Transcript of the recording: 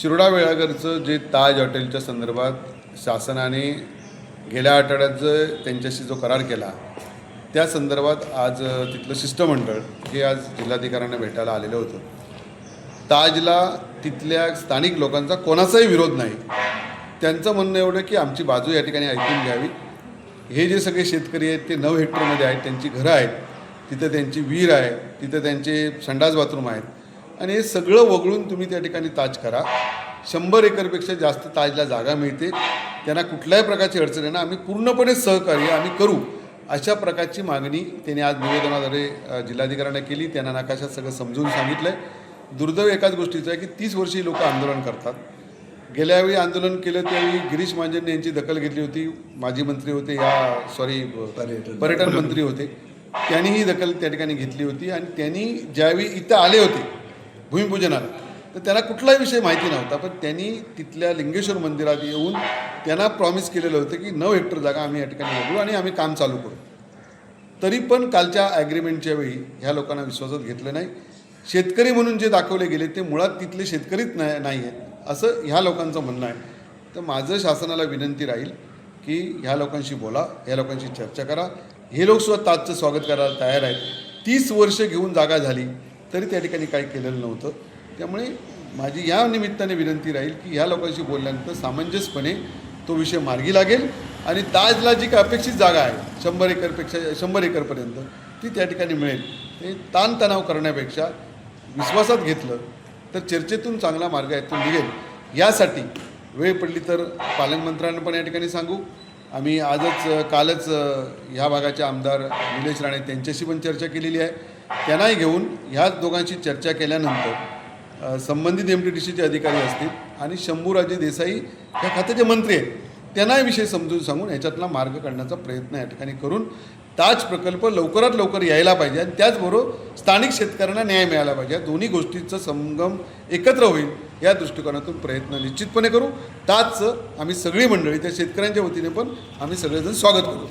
शिरोडा वेळागरचं जे ताज हॉटेलच्या संदर्भात शासनाने गेल्या आठवड्यात जो त्यांच्याशी जो करार केला त्या संदर्भात आज तिथलं शिष्टमंडळ हे आज जिल्हाधिकाऱ्यांना भेटायला आलेलं होतं. ताजला तिथल्या स्थानिक लोकांचा कोणाचाही विरोध नाही. त्यांचं म्हणणं एवढं की आमची बाजू या ठिकाणी ऐकून घ्यावी. हे जे सगळे शेतकरी आहेत ते नऊ हेक्टरमध्ये आहेत त्यांची घरं आहेत तिथं त्यांची विहीर आहे तिथं त्यांचे संडास बाथरूम आहेत. आणि हे सगळं वगळून तुम्ही त्या ठिकाणी ताज करा. शंभर एकरपेक्षा जास्त ताजला जागा मिळते. त्यांना कुठल्याही प्रकारची अडचण आहे ना आम्ही पूर्णपणे सहकार्य आम्ही करू अशा प्रकारची मागणी त्यांनी आज निवेदनाद्वारे जिल्हाधिकाऱ्यांना केली. त्यांना नकाशात सगळं समजून सांगितलं आहे दुर्दैव एकाच गोष्टीचं आहे की तीस वर्षी लोक आंदोलन करतात. गेल्यावेळी आंदोलन केलं त्यावेळी गिरीश महाजन यांची दखल घेतली होती. माजी मंत्री होते या सॉरी पर्यटन मंत्री होते. त्यांनीही दखल त्या ठिकाणी घेतली होती आणि त्यांनी ज्यावेळी इथं आले होते भूमिपूजनाला तर त्यांना कुठलाही विषय माहिती नव्हता पण त्यांनी तिथल्या लिंगेश्वर मंदिरात येऊन त्यांना प्रॉमिस केलेलं होतं की नऊ हेक्टर जागा आम्ही या ठिकाणी बघू आणि आम्ही काम चालू करू. तरी पण कालच्या ॲग्रीमेंटच्या वेळी ह्या लोकांना विश्वासात घेतलं नाही. शेतकरी म्हणून जे दाखवले गेले ते मुळात तिथले शेतकरीच नाही नाही आहेत असं ह्या लोकांचं म्हणणं आहे. तर माझं शासनाला विनंती राहील की ह्या लोकांशी बोला ह्या लोकांशी चर्चा करा. हे लोकसुद्धा ताजचं स्वागत करायला तयार आहेत. तीस वर्ष घेऊन जागा झाली. तरी त्या ठिकाणी काही केलेलं नव्हतं. त्यामुळे माझी या निमित्ताने विनंती राहील की ह्या लोकांशी बोलल्यानंतर सामंजस्यपणे तो विषय मार्गी लागेल आणि ताजला जी काय अपेक्षित जागा आहे शंभर एकरपेक्षा शंभर एकरपर्यंत ती त्या ठिकाणी मिळेल. ते ताणतणाव करण्यापेक्षा विश्वासात घेतलं तर चर्चेतून चांगला मार्ग यातून निघेल. यासाठी वेळ पडली तर पालकमंत्र्यांना पण या ठिकाणी सांगू. आम्ही आजच कालच ह्या भागाचे आमदार निलेश राणे त्यांच्याशी पण चर्चा केलेली आहे. त्यांनाही घेऊन ह्याच दोघांशी चर्चा केल्यानंतर संबंधित एम टी डी सीचे अधिकारी असतील आणि शंभूराजे देसाई ह्या खात्याचे मंत्री आहेत त्यांनाही विषय समजून सांगून ह्याच्यातला मार्ग काढण्याचा प्रयत्न या ठिकाणी करून ताज प्रकल्प लवकरात लवकर यायला पाहिजे आणि त्याचबरोबर स्थानिक शेतकऱ्यांना न्याय मिळाला पाहिजे. या दोन्ही गोष्टींचा संगम एकत्र होईल या दृष्टिकोनातून प्रयत्न निश्चितपणे करू. ताजचं आम्ही सगळी मंडळी त्या शेतकऱ्यांच्या वतीने पण आम्ही सगळेजण स्वागत करू.